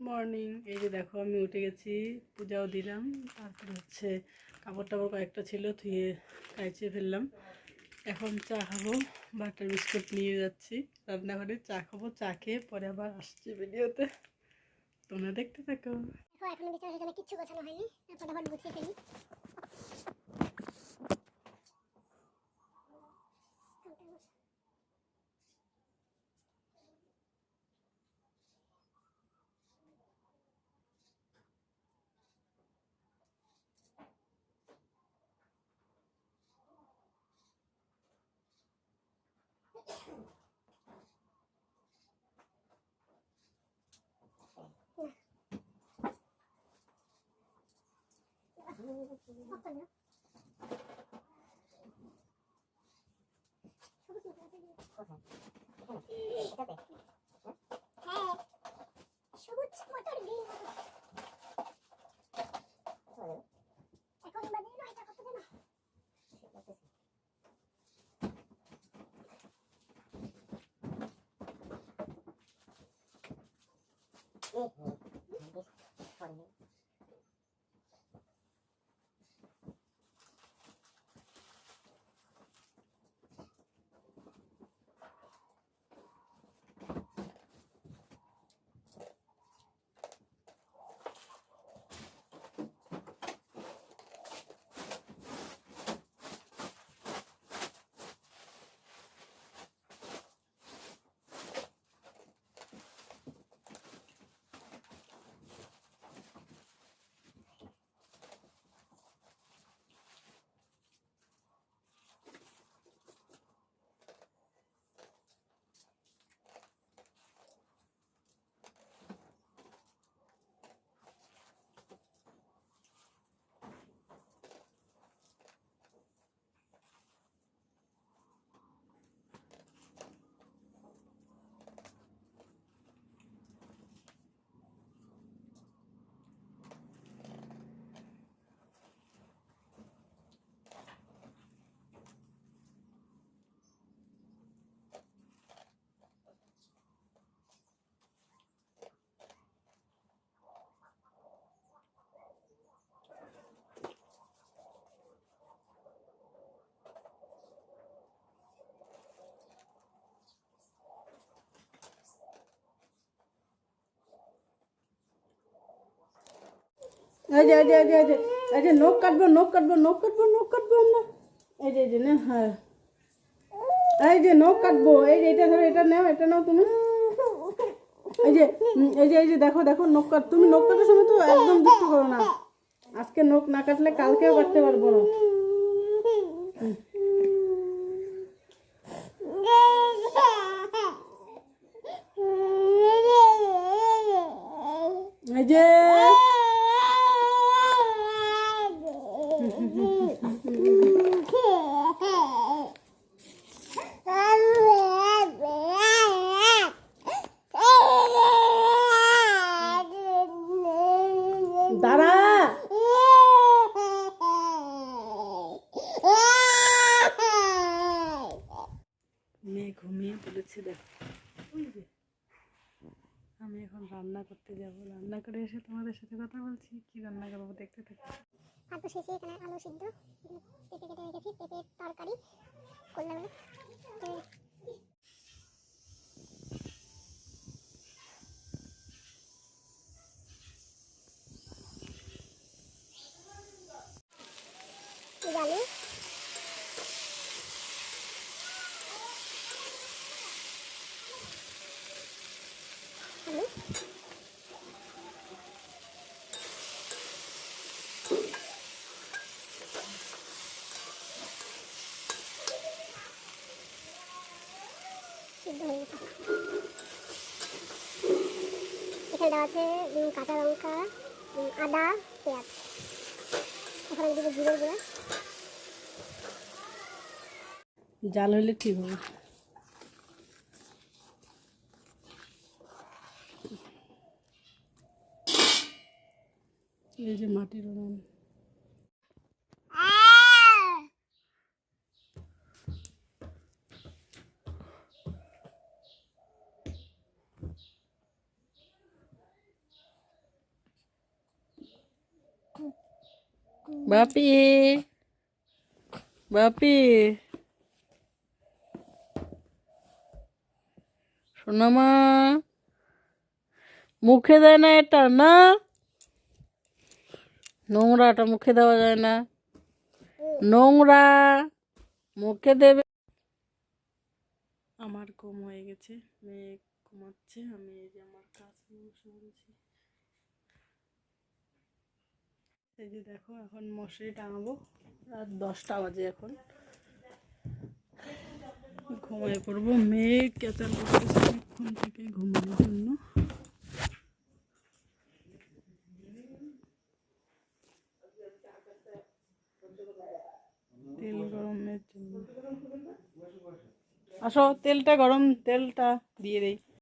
Morning এই যে দেখো, আমি উঠে গেছি, পূজাও দিলাম। তারপরে হচ্ছে কাপড় টাপড় কয়েকটা ছিল, ধুয়ে কাইচে ফেললাম। এখন চা খাব, বাটার বিস্কুট নিয়ে যাচ্ছি। রান্নাঘরে চা খাব, চা খেয়ে পরে আবার আসছি ভিডিওতে। তোমরা দেখতে থাকো। এখন কিচ্ছু গোছানো হয়নি গুছিয়ে ফেলি। かなこれね。এই যে এই যে এই যে নখ কাটবো নখ কাটবো নখ কাটবো নখ কাটবো আমরা এই যে এই যে না হ্যাঁ এই যে নখ কাটবো এই যে এটা ধরো এটা নাও এটা নাও তুমি এই যে এই যে এই যে দেখো দেখো নখ কাট তুমি নখ কাটার সময় তো একদম দুষ্ট করো না আজকে নখ না কাটলে কালকেও কাটতে পারব না মেয়ে ঘুমিয়ে পড়েছে, দেখো। আমি এখন রান্না করতে যাব। রান্না করে এসে তোমাদের সাথে কথা বলছি। কি রান্না করব দেখতে থাকো। তো শেষে এখানে আলু সিদ্ধ। পেঁপে কেটে রেখেছি। পেঁপের তরকারি। করলাম গেছে এখানে দেওয়া আছে কাঁচা লঙ্কা আদা পেঁয়াজ। এখানে দিকে জিরে গুঁড়া। जाल हम ठीक होगा बापी बापी সোনামা, মুখে দেয় না এটা, না? নোংরাটা মুখে দেওয়া যায় না। নোংরা মুখে দেবে। আমার ঘুম হয়ে গেছে, মেয়ে ঘুমাচ্ছে, আমি এই যে আমার নিয়ে বসে এই যে দেখো, এখন মশারি টাঙাবো। রাত দশটা বাজে এখন। ঘুমিয়ে পড়ব। মেয়ে ক্যাচার করতেছে অনেকক্ষণ থেকে ঘুমানোর জন্য। তেল গরমের জন্য। আসো, তেলটা গরম, তেলটা দিয়ে দেই।